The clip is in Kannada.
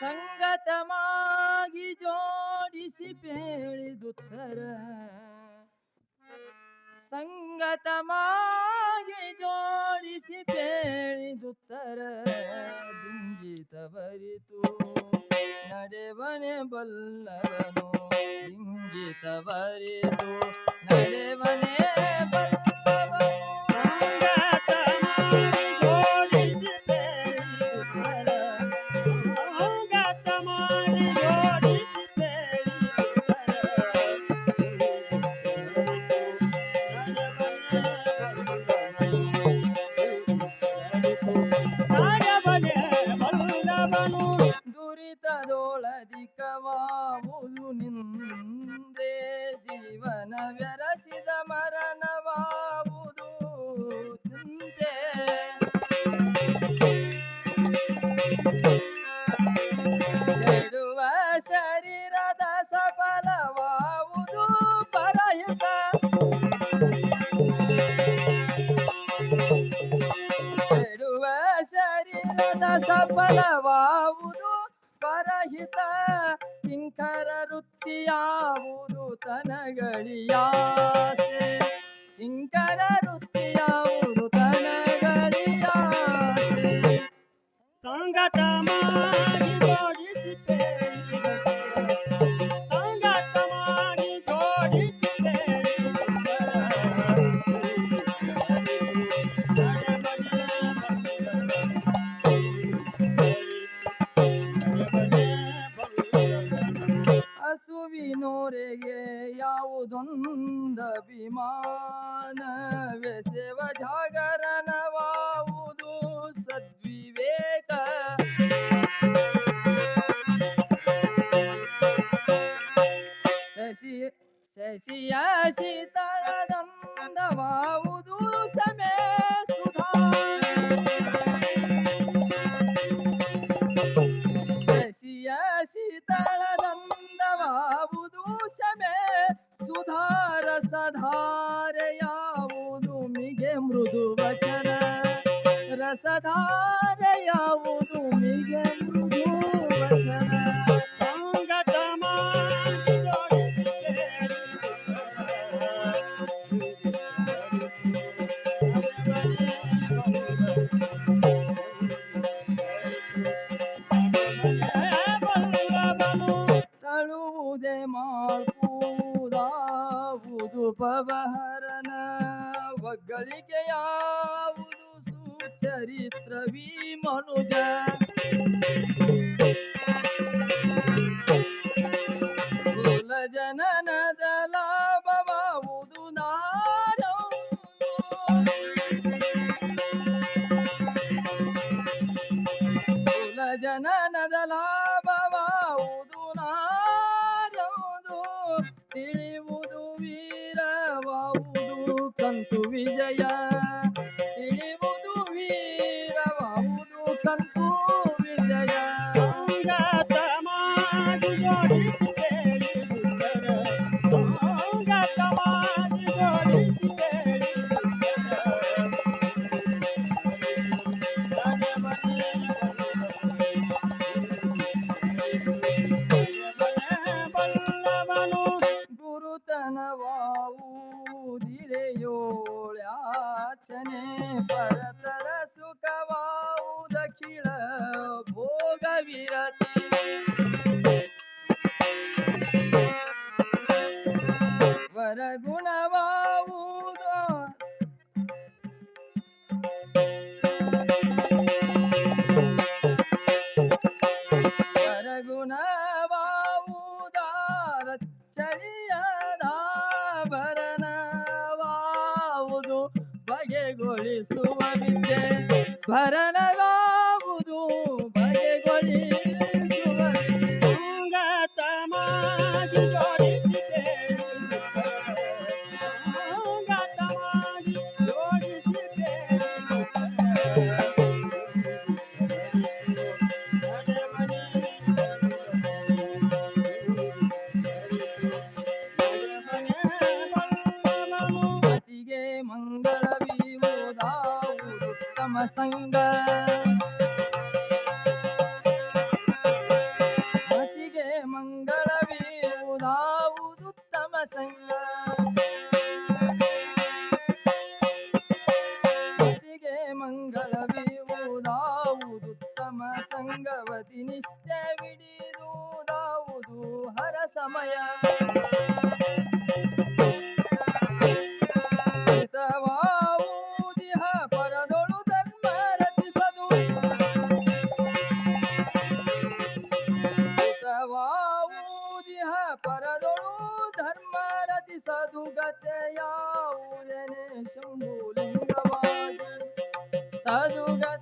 ಸಂಗತಮಾಗಿ ಜೋಡಿಸಿ ಬೇಳಿದುತ್ತರ ಸಂಗತಮಾಗಿ ಜೋಡಿಸಿ ಬೇಳಿದುತ್ತರ ದಿಂಗಿತವರಿತು ನಡೆವನೆ ಬಲ್ಲವನು. ಲಿಂಗಿತ ಬರಿತು ಬಲ್ಲವನು ಸಫಲವಾವುದು ಪರಹಿತ ಕಿಂಕರ ವೃತ್ತಿಯಾವುದು ತನಗಳಿಯಾಸೆ ಕಿಂಕರ ವೃತ್ತಿಯಾವುದು ತನಗಳಿಯಾಸೆ ಸಂಗತ ಶಶಿಯ ಶೀತಳದಂದವಾವುದು ಸಮೇ ಸುಧಾ ಶಶಿಯ ಶೀತಳದಂದವಾವುದು ಶಮೆ ಸುಧಾರ ಸಧಾರೆಯಾವುದು ತಳುವುದೇ ಮಾಡ್ಕೂದಾವುದು ಪವಹರನ ಒಗ್ಗಳಿಕೆಯಾವುದು ಸುಚರಿತ್ರವಿ ಮನುಜ বিজয়া ಗುರುತನವಾವುದಿರೆಯೋಳ್ಯಾಚನೆ ಪರತರ ಸುಖವಾವುದಖಿಳ ಭೋಗವಿರತಿ ವರಗುಣವಾವುದು ವರಗುಣವಾವುದಾರ ಭರಣವಾವುದು ಸಂಗ ರಚಿಸದು ಗತೆಯಾವುದೆನೆ ಶಂಭುಲಿಂಗವಾಗಿ ಸದುಗತೆಯಾವುದೆನೆ